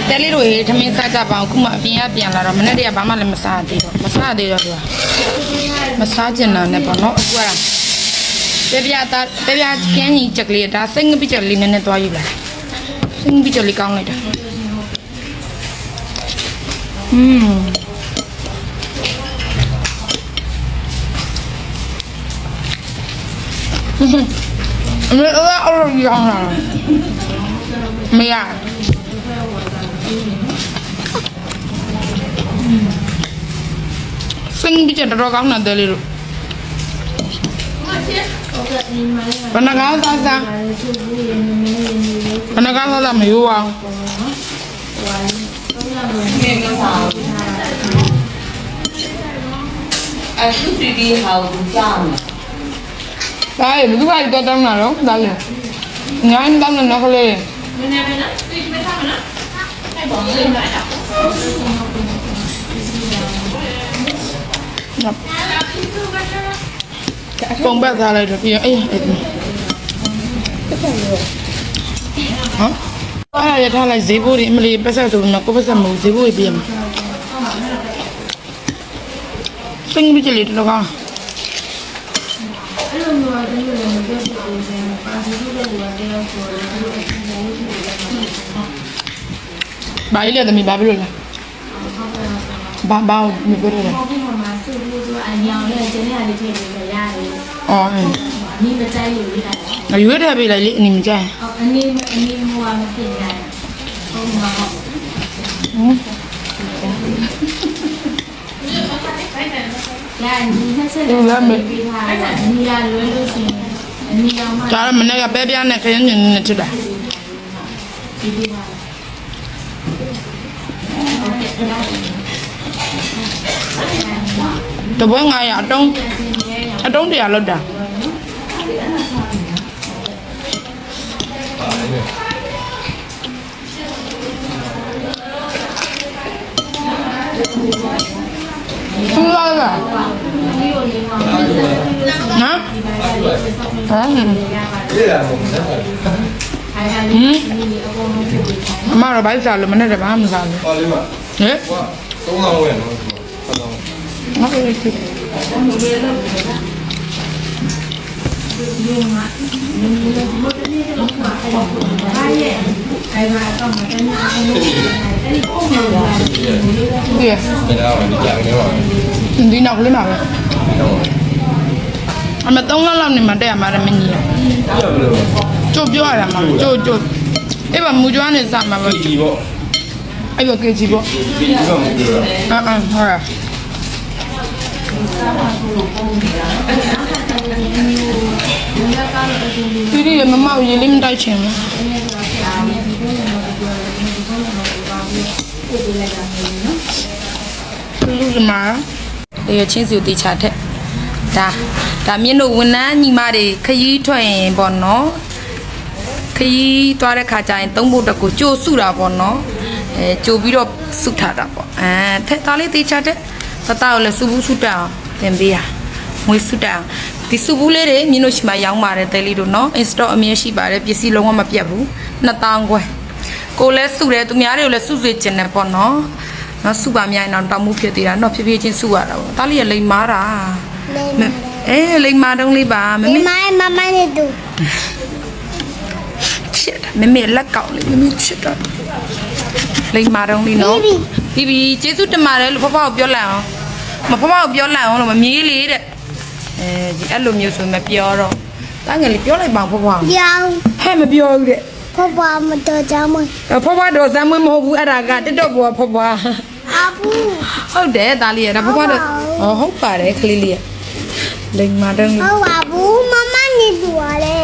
လေတဲလေးတို့ရေထမင်းစားကြပါအောင်ခုမှအပြင်ကပြန်လာတော့မနေ့တည်းကဘာမှလည်းမစားသေးတော့မစားသေးတော့သူကမစားကျင်တာနဲ့ပေါ့နော်အခုကတဲပြတာတဲပြကင်းကြီးချက်ကလေးဒါစိတ်ငပိချက်ကလေးနည်းနည်းသွားယူလာစိတ်ငပိချက်လေးကောင်းလိုက်တာอืมအမေအဲ့ဒါအော်ရောင်းလာမရ စင်းပြီးတော့တော့ကောင်းတယ်လေလို့ဘယ်နှကားစားစားဘယ်နှကားစားစားမယူအောင်အခုတီတီဟာကိုကြားမယ်ဒါရေဘယ်သူကတော့တောင်းတာတော့ဒါလေငိုင်းတောင်းတဲ့နောက်ကလေးပုံပတ်ထားလိုက်တော့ပြီးရ င်အေးအေးဟမ်အဲ့ရထားလိုက်ဈေးဘိုးတွေအမလီပတ်ဆက်ဆိုတော့ကိုပတ်ဆက်မဟုတ်ဈေးဘိုးတွေပြရမှာစင်းပြီး ကြလေတော့ကောင်းဘာကြီးလဲသမီးဘာဖြစ်လို့လဲဘာဘာမပြောရလဲဒီမှာစုလို့ဆိုအညောင်နဲ့ကျင်းရလေးထည့်ပြီးရတယ်အော်အေး။ဒီမကြိုက်လို့ရတာ။ငါရွေးထည့်ပေးလိုက်လေအနီမကြိုက်အော်အနေအနေမွာမဖြစ်ရတယ်။ဟုတ်မှာဟုတ်ဟမ်။ညာဒီနှစ်ဆက်လေးပြီးထားတာ။ညီလာလွယ်လို့ရှိရင်အနီအောင်မှဒါရမနေ့ကပဲပြားနဲ့ခရင်ညင်းနဲ့ချစ်တာဒီဒီပါ တပွဲ900အတုံးအတုံး100လောက်တာသူလာလာနော် ဟမ်ဟင်အမတော့ဘိုက်စားလို့မနဲ့တဘာမှမစားဘူးပါလေးမှာဟဲ့သုံးလောင်းဝယ်နော်သုံးလောင်းငါလည်းဖြစ်ဒီရတရားဝင်ကြတယ်ပါဒီနောက်ကလေးမှာပဲအမ3လလောက်နေမှတက်ရမှာလည်းမညီရပြဘလို့ ကျို့ပြောရတာမှာကျို့ကျို့အဲ့ပါမူကျွမ်းနေစမှာပဲဒီပေါ့အဲ့ပါကေကြီးပေါ့ဒီကမပြောတာအာအာဟုတ်ရဒီဒီမမောက်ရေလေးမတိုက်ချင်ဘူးလူကမာလေချင်းစီကိုတေချာထက်ဒါဒါမြင့်တို့ဝန်ထမ်းညီမတွေခရီးထွက်ရင်ပေါ့နော်ခ ရီးသွားတဲ့ခါကျရင်သုံးဖို့တကူကြိုစုတာပေါ့နော်အဲကြိုပြီးတော့စုထားတာပေါ့အဲထက်သားလေးတေချတဲ့သတားကိုလည်းစုဘူးစုတာတင်ပေးရငွေစုတာဒီစုဘူးလေးတွေမြင်လို့ရှိမှရောင်းပါတယ်တဲလေးတို့နော် install အမြင်ရှိပါတယ်ပစ္စည်းလုံးဝမပြတ်ဘူး2000ခွဲကိုလည်းစုတယ်သူများတွေကိုလည်းစုစေချင်တယ်ပေါ့နော်နော်စုပါမြိုင်တော့တောင်မှုဖြစ်သေးတာနော်ဖြည်းဖြည်းချင်းစုရတာပေါ့တားလေးကလိမ်မာတာအဲလိမ်မာတုံးလေးပါမမေမမမနဲ့တူ ချစ်တာမမေလက်ကောင်လေးမမေချစ်တာလိမ္မာတုံးလေးနော်ဘီဘီကျေးဇူးတင်ပါတယ်လို့ဖဖကိုပြောလိုက်အောင်မဖဖကိုပြောလိုက်အောင်လို့မမေးလေတဲ့အဲအဲ့လိုမျိုးဆိုမပြောတော့တာငယ်လေးပြောလိုက်ပါဖဖပြောဟဲ့မပြောဘူးတဲ့ဖဖမတော်ကြမွေးဖဖတော်စမ်းမွေးမဟုတ်ဘူးအဲ့ဒါကတက်တော့ဘောဖဖအဘူးဟုတ်တယ်ဒါလေးရဒါဖဖတော်ဟုတ်ပါတယ်ကလေးလေးလိမ္မာတုံးဟုတ်ပါဘူးမမနေတူပါလေ